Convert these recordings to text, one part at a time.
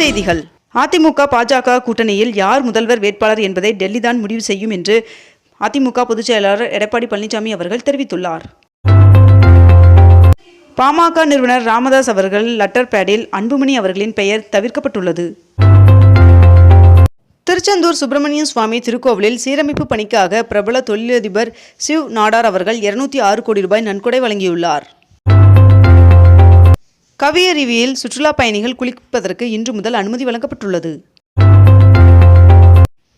செய்திகள். அதிமுக பாஜக கூட்டணியில் யார் முதல்வர் வேட்பாளர் என்பதை டெல்லி தான் முடிவு செய்யும் என்று அதிமுக பொதுச் செயலாளர் எடப்பாடி பழனிசாமி அவர்கள் தெரிவித்துள்ளார். பாமக நிறுவனர் ராமதாஸ் அவர்கள் லெட்டர் பேடில் அன்புமணி அவர்களின் பெயர் தவிர்க்கப்பட்டுள்ளது. திருச்செந்தூர் சுப்பிரமணிய சுவாமி திருக்கோவிலில் சீரமைப்பு பணிக்காக பிரபல தொழிலதிபர் சிவ் நாடார் அவர்கள் இருநூத்தி ஆறு கோடி ரூபாய் நன்கொடை வழங்கியுள்ளார். கவியருவியில் சுற்றுலா பயணிகள் குளிப்பதற்கு இன்று முதல் அனுமதி வழங்கப்பட்டுள்ளது.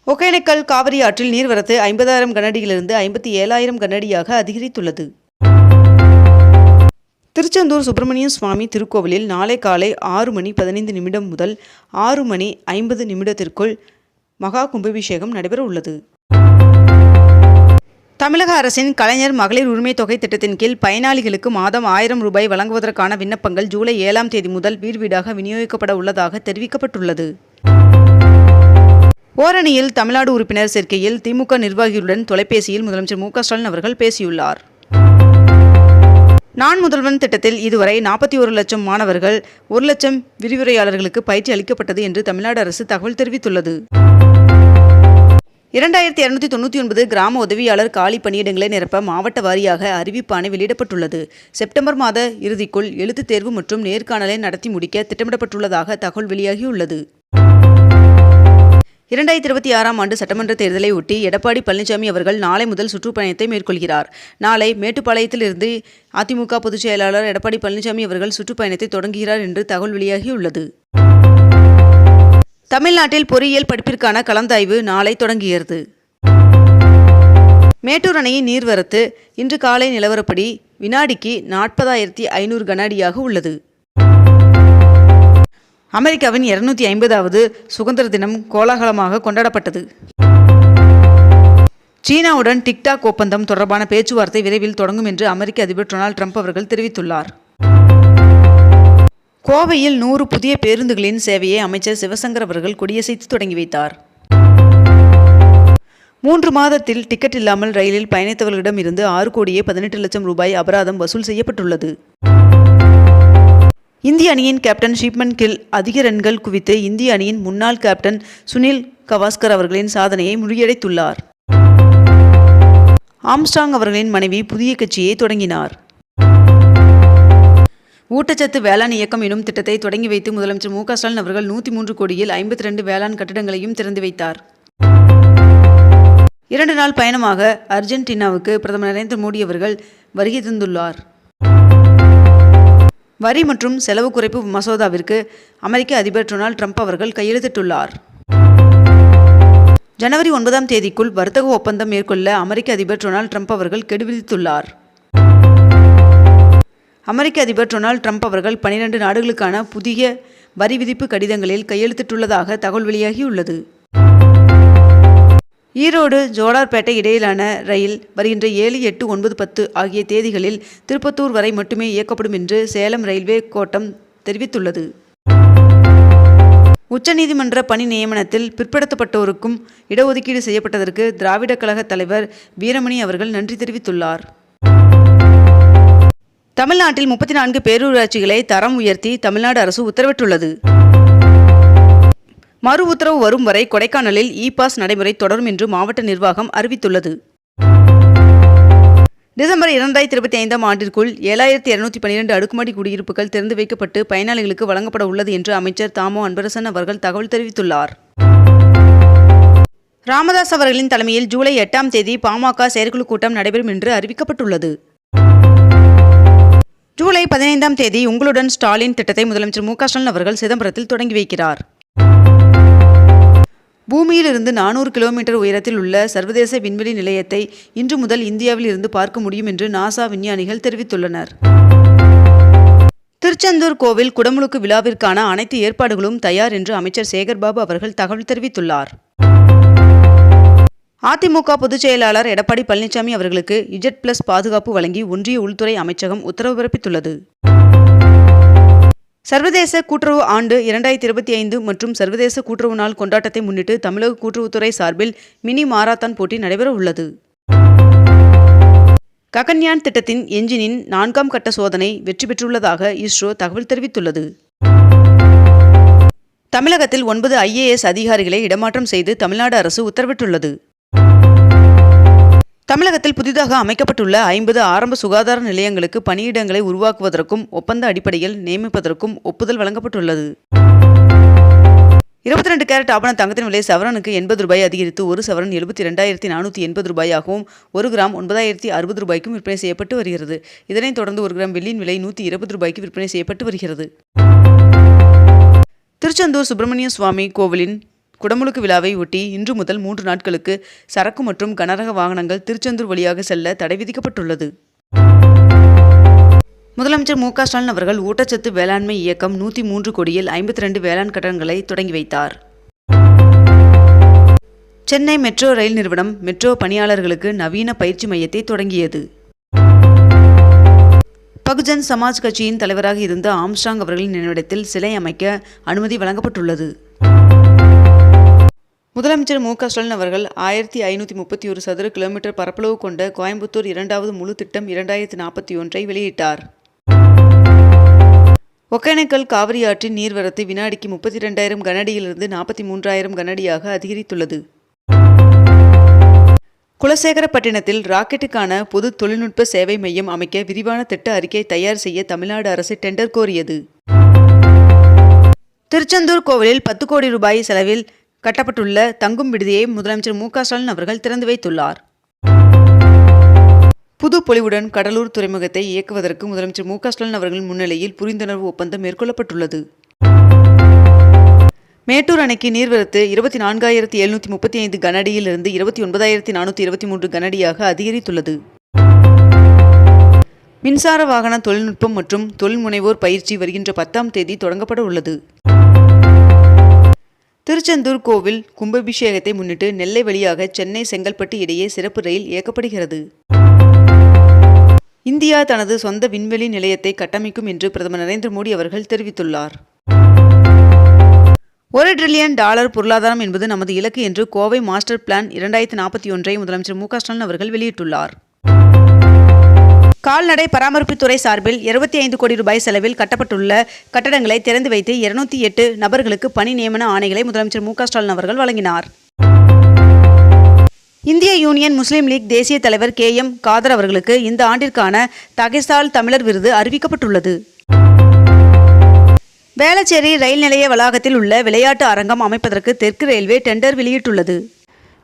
ஒகேனக்கல் காவிரி ஆற்றில் நீர்வரத்து ஐம்பதாயிரம் கனடியிலிருந்து ஐம்பத்தி ஏழாயிரம் கனடியாக அதிகரித்துள்ளது. திருச்செந்தூர் சுப்பிரமணிய சுவாமி திருக்கோவிலில் நாளை காலை ஆறு மணி பதினைந்து நிமிடம் முதல் ஆறு மணி ஐம்பது நிமிடத்திற்குள் மகா கும்பாபிஷேகம் நடைபெற உள்ளது தமிழக அரசின் கலைஞர் மகளிர் உரிமை தொகை திட்டத்தின் கீழ் பயனாளிகளுக்கு மாதம் ஆயிரம் ரூபாய் வழங்குவதற்கான விண்ணப்பங்கள் ஜூலை ஏழாம் தேதி முதல் வீடு வீடாக விநியோகிக்கப்பட உள்ளதாக தெரிவிக்கப்பட்டுள்ளது. ஓரணியில் தமிழ்நாடு உறுப்பினர் சேர்க்கையில் திமுக நிர்வாகிகளுடன் தொலைபேசியில் முதலமைச்சர் மு ஸ்டாலின் அவர்கள் பேசியுள்ளார். நான் முதல்வன் திட்டத்தில் இதுவரை நாற்பத்தி ஒரு லட்சம் மாணவர்கள் ஒரு லட்சம் விரிவுரையாளர்களுக்கு பயிற்சி அளிக்கப்பட்டது என்று தமிழ்நாடு அரசு தகவல் தெரிவித்துள்ளது. இரண்டாயிரத்தி இருநூத்தி தொண்ணூற்றி ஒன்பது கிராம உதவியாளர் காலி பணியிடங்களை நிரப்ப மாவட்ட வாரியாக அறிவிப்பாணை வெளியிடப்பட்டுள்ளது. செப்டம்பர் மாத இறுதிக்குள் எழுத்துத் தேர்வு மற்றும் நேர்காணலை நடத்தி முடிக்க திட்டமிடப்பட்டுள்ளதாக தகவல் வெளியாகியுள்ளது. இரண்டாயிரத்தி இருபத்தி ஆறாம் ஆண்டு சட்டமன்ற தேர்தலை ஒட்டி எடப்பாடி பழனிசாமி அவர்கள் நாளை முதல் சுற்றுப்பயணத்தை மேற்கொள்கிறார். நாளை மேட்டுப்பாளையத்திலிருந்து அதிமுக பொதுச் செயலாளர் எடப்பாடி பழனிசாமி அவர்கள் சுற்றுப்பயணத்தை தொடங்குகிறார் என்று தகவல் வெளியாகியுள்ளது. தமிழ்நாட்டில் பொறியியல் படிப்பிற்கான கலந்தாய்வு நாளை தொடங்குகிறது. மேட்டூர் அணையின் நீர்வரத்து இன்று காலை நிலவரப்படி வினாடிக்கு நாற்பதாயிரத்தி ஐநூறு கனஅடியாக உள்ளது. அமெரிக்காவின் இருநூத்தி ஐம்பதாவது சுதந்திர தினம் கோலாகலமாக கொண்டாடப்பட்டது. சீனாவுடன் டிக்டாக் ஒப்பந்தம் தொடர்பான பேச்சுவார்த்தை விரைவில் தொடங்கும் என்று அமெரிக்க அதிபர் டொனால்ட் ட்ரம்ப் அவர்கள் தெரிவித்துள்ளார். கோவையில் நூறு புதிய பேருந்துகளின் சேவையை அமைச்சர் சிவசங்கர் அவர்கள் கொடியசைத்து தொடங்கி வைத்தார். மூன்று மாதத்தில் டிக்கெட் இல்லாமல் ரயிலில் பயணித்தவர்களிடம் இருந்து ஆறு கோடியே பதினெட்டு லட்சம் ரூபாய் அபராதம் வசூல் செய்யப்பட்டுள்ளது. இந்திய அணியின் கேப்டன் ஷிப்மன் கில் அதிக ரன்கள் குவித்து இந்திய அணியின் முன்னாள் கேப்டன் சுனில் கவாஸ்கர் அவர்களின் சாதனையை முறியடைத்துள்ளார். ஆம்ஸ்டாங் அவர்களின் மனைவி புதிய கட்சியை தொடங்கினார். ஊட்டச்சத்து வேளாண் இயக்கம் எனும் திட்டத்தை தொடங்கி வைத்து முதலமைச்சர் மு க ஸ்டாலின் அவர்கள் நூற்றி மூன்று கோடியில் ஐம்பத்தி ரெண்டு வேளாண் கட்டிடங்களையும் திறந்து வைத்தார். இரண்டு நாள் பயணமாக அர்ஜென்டினாவுக்கு பிரதமர் நரேந்திர மோடி அவர்கள் வருகை தந்துள்ளார். வரி மற்றும் செலவு குறைப்பு மசோதாவிற்கு அமெரிக்க அதிபர் டொனால்டு ட்ரம்ப் அவர்கள் கையெழுத்திட்டுள்ளார். ஜனவரி ஒன்பதாம் தேதிக்குள் வர்த்தக ஒப்பந்தம் மேற்கொள்ள அமெரிக்க அதிபர் டொனால்டு ட்ரம்ப் அவர்கள் கெடுவிதித்துள்ளார். அமெரிக்க அதிபர் டொனால்ட் ட்ரம்ப் அவர்கள் பனிரெண்டு நாடுகளுக்கான புதிய வரி விதிப்பு கடிதங்களில் கையெழுத்திட்டுள்ளதாக தகவல் வெளியாகியுள்ளது. ஈரோடு ஜோலார்பேட்டை இடையிலான ரயில் வருகின்ற ஏழு எட்டு ஒன்பது பத்து ஆகிய தேதிகளில் திருப்பத்தூர் வரை மட்டுமே இயக்கப்படும் என்று சேலம் ரயில்வே கோட்டம் தெரிவித்துள்ளது. உச்சநீதிமன்ற பணி நியமனத்தில் பிற்படுத்தப்பட்டோருக்கும் இடஒதுக்கீடு செய்யப்பட்டதற்கு திராவிட கழக தலைவர் வீரமணி அவர்கள் நன்றி தெரிவித்துள்ளார். தமிழ்நாட்டில் முப்பத்தி நான்கு பேரூராட்சிகளை தரம் உயர்த்தி தமிழ்நாடு அரசு உத்தரவிட்டுள்ளது. மறு உத்தரவு வரும் வரை கொடைக்கானலில் இ பாஸ் நடைமுறை தொடரும் என்று மாவட்ட நிர்வாகம் அறிவித்துள்ளது. டிசம்பர் இரண்டாயிரத்தி இருபத்தி ஐந்தாம் ஆண்டிற்குள் ஏழாயிரத்தி இருநூத்தி பன்னிரண்டு அடுக்குமாடி குடியிருப்புகள் திறந்து வைக்கப்பட்டு பயனாளிகளுக்கு வழங்கப்பட உள்ளது என்று அமைச்சர் தாமோ அன்பரசன் அவர்கள் தகவல் தெரிவித்துள்ளார். ராமதாஸ் அவர்களின் தலைமையில் ஜூலை எட்டாம் தேதி பாமக செயற்குழு கூட்டம் நடைபெறும் என்று அறிவிக்கப்பட்டுள்ளது. ஜூலை பதினைந்தாம் தேதி உங்களுடன் ஸ்டாலின் திட்டத்தை முதலமைச்சர் மு ஸ்டாலின் அவர்கள் சிதம்பரத்தில் தொடங்கி வைக்கிறார். பூமியிலிருந்து நானூறு கிலோமீட்டர் உயரத்தில் உள்ள சர்வதேச விண்வெளி நிலையத்தை இன்று முதல் இந்தியாவில் இருந்து பார்க்க முடியும் என்று நாசா விஞ்ஞானிகள் தெரிவித்துள்ளனர். திருச்செந்தூர் கோவில் குடமுழுக்கு விழாவிற்கான அனைத்து ஏற்பாடுகளும் தயார் என்று அமைச்சர் சேகர்பாபு அவர்கள் தகவல் தெரிவித்துள்ளார். அதிமுக பொதுச் செயலாளர் எடப்பாடி பழனிசாமி அவர்களுக்கு இஜெட் பிளஸ் பாதுகாப்பு வழங்கி ஒன்றிய உள்துறை அமைச்சகம் உத்தரவு பிறப்பித்துள்ளது. சர்வதேச கூட்டுறவு ஆண்டு இரண்டாயிரத்தி இருபத்தி ஐந்து மற்றும் சர்வதேச கூட்டுறவு நாள் கொண்டாட்டத்தை முன்னிட்டு தமிழக கூட்டுறவுத்துறை சார்பில் மினி மாராத்தான் போட்டி நடைபெற உள்ளது. ககன்யான் திட்டத்தின் என்ஜினின் நான்காம் கட்ட சோதனை வெற்றி பெற்றுள்ளதாக இஸ்ரோ தகவல் தெரிவித்துள்ளது. தமிழகத்தில் ஒன்பது ஐஏஎஸ் அதிகாரிகளை இடமாற்றம் செய்து தமிழ்நாடு அரசு உத்தரவிட்டுள்ளது. தமிழகத்தில் புதிதாக அமைக்கப்பட்டுள்ள ஐம்பது ஆரம்ப சுகாதார நிலையங்களுக்கு பணியிடங்களை உருவாக்குவதற்கும் ஒப்பந்த அடிப்படையில் நியமிப்பதற்கும் ஒப்புதல் வழங்கப்பட்டுள்ளது. இருபத்தி ரெண்டு கேரட் ஆபண தங்கத்தின் விலை சவரனுக்கு எண்பது ரூபாய் அதிகரித்து ஒரு சவரன் எழுபத்தி ரெண்டாயிரத்தி நானூற்றி எண்பது ரூபாயாகவும் ஒரு கிராம் ஒன்பதாயிரத்தி அறுபது ரூபாய்க்கும் விற்பனை செய்யப்பட்டு வருகிறது. இதனைத் தொடர்ந்து ஒரு கிராம் வெள்ளியின் விலை நூற்றி இருபது ரூபாய்க்கு விற்பனை செய்யப்பட்டு வருகிறது. திருச்செந்தூர் சுப்பிரமணிய சுவாமி கோவிலின் குடமுழுக்கு விழாவை ஒட்டி இன்று முதல் மூன்று நாட்களுக்கு சரக்கு மற்றும் கனரக வாகனங்கள் திருச்செந்தூர் வழியாக செல்ல தடை விதிக்கப்பட்டுள்ளது. முதலமைச்சர் மு க ஸ்டாலின் அவர்கள் ஊட்டச்சத்து வேளாண்மை இயக்கம் நூற்றி மூன்று கோடியில் ஐம்பத்தி ரெண்டு வேளாண் கட்டணங்களை தொடங்கி வைத்தார். சென்னை மெட்ரோ ரயில் நிறுவனம் மெட்ரோ பணியாளர்களுக்கு நவீன பயிற்சி மையத்தை தொடங்கியது. பகுஜன் சமாஜ் கட்சியின் தலைவராக இருந்த ஆம்ஸ்டாங் அவர்களின் நினைவிடத்தில் சிலை அமைக்க அனுமதி வழங்கப்பட்டுள்ளது. முதலமைச்சர் மு க ஸ்டாலின் அவர்கள் ஆயிரத்தி ஐநூற்றி முப்பத்தி ஒரு சதுர கிலோமீட்டர் பரப்பளவு கொண்ட கோயம்புத்தூர் இரண்டாவது முழு திட்டம் இரண்டாயிரத்தி நாற்பத்தி ஒன்றை வெளியிட்டார். ஒகேனக்கல் காவிரி ஆற்றின் நீர்வரத்து வினாடிக்கு முப்பத்தி ரெண்டாயிரம் கனடியிலிருந்து நாற்பத்தி மூன்றாயிரம் கனடியாக அதிகரித்துள்ளது. குலசேகரப்பட்டினத்தில் ராக்கெட்டுக்கான பொது தொழில்நுட்ப சேவை மையம் அமைக்க விரிவான திட்ட அறிக்கை தயார் செய்ய தமிழ்நாடு அரசு டெண்டர் கோரியது. திருச்செந்தூர் கோவிலில் பத்து கோடி ரூபாய் செலவில் கட்டப்பட்டுள்ள தங்கும் விடுதியை முதலமைச்சர் மு க ஸ்டாலின் அவர்கள் திறந்து வைத்துள்ளார். புது பொலிவுடன் கடலூர் துறைமுகத்தை இயக்குவதற்கு முதலமைச்சர் மு க ஸ்டாலின் அவர்களின் முன்னிலையில் புரிந்துணர்வு ஒப்பந்தம் மேற்கொள்ளப்பட்டுள்ளது. மேட்டூர் அணைக்கு நீர்வரத்து இருபத்தி நான்காயிரத்தி எழுநூற்றி முப்பத்தி ஐந்து கனடியிலிருந்து இருபத்தி ஒன்பதாயிரத்தி நானூற்றி இருபத்தி மூன்று கனடியாக அதிகரித்துள்ளது. மின்சார வாகன தொழில்நுட்பம் மற்றும் தொழில் முனைவோர் பயிற்சி வருகின்ற பத்தாம் தேதி தொடங்கப்பட உள்ளது. திருச்செந்தூர் கோவில் கும்பாபிஷேகத்தை முன்னிட்டு நெல்லை வழியாக சென்னை செங்கல்பட்டு இடையே சிறப்பு ரயில் இயக்கப்படுகிறது. இந்தியா தனது சொந்த விண்வெளி நிலையத்தை கட்டமைக்கும் என்று பிரதமர் நரேந்திர மோடி அவர்கள் தெரிவித்துள்ளார். ஒரு டிரில்லியன் டாலர் பொருளாதாரம் என்பது நமது இலக்கு என்று கோவை மாஸ்டர் பிளான் இரண்டாயிரத்தி நாற்பத்தி ஒன்றை முதலமைச்சர் மு க ஸ்டாலின் அவர்கள் வெளியிட்டுள்ளார். கால்நடை பராமரிப்புத்துறை சார்பில் இருபத்தி ஐந்து கோடி ரூபாய் செலவில் கட்டப்பட்டுள்ள கட்டடங்களை திறந்து வைத்து இருநூத்தி எட்டு நபர்களுக்கு பணி நியமன ஆணைகளை முதலமைச்சர் மு ஸ்டாலின் அவர்கள் வழங்கினார். இந்திய யூனியன் முஸ்லீம் லீக் தேசிய தலைவர் கே எம் காதர் அவர்களுக்கு இந்த ஆண்டிற்கான தகைசால் தமிழர் விருது அறிவிக்கப்பட்டுள்ளது. வேளச்சேரி ரயில் நிலைய வளாகத்தில் உள்ள விளையாட்டு அரங்கம் அமைப்பதற்கு தெற்கு ரயில்வே டெண்டர் வெளியிட்டுள்ளது.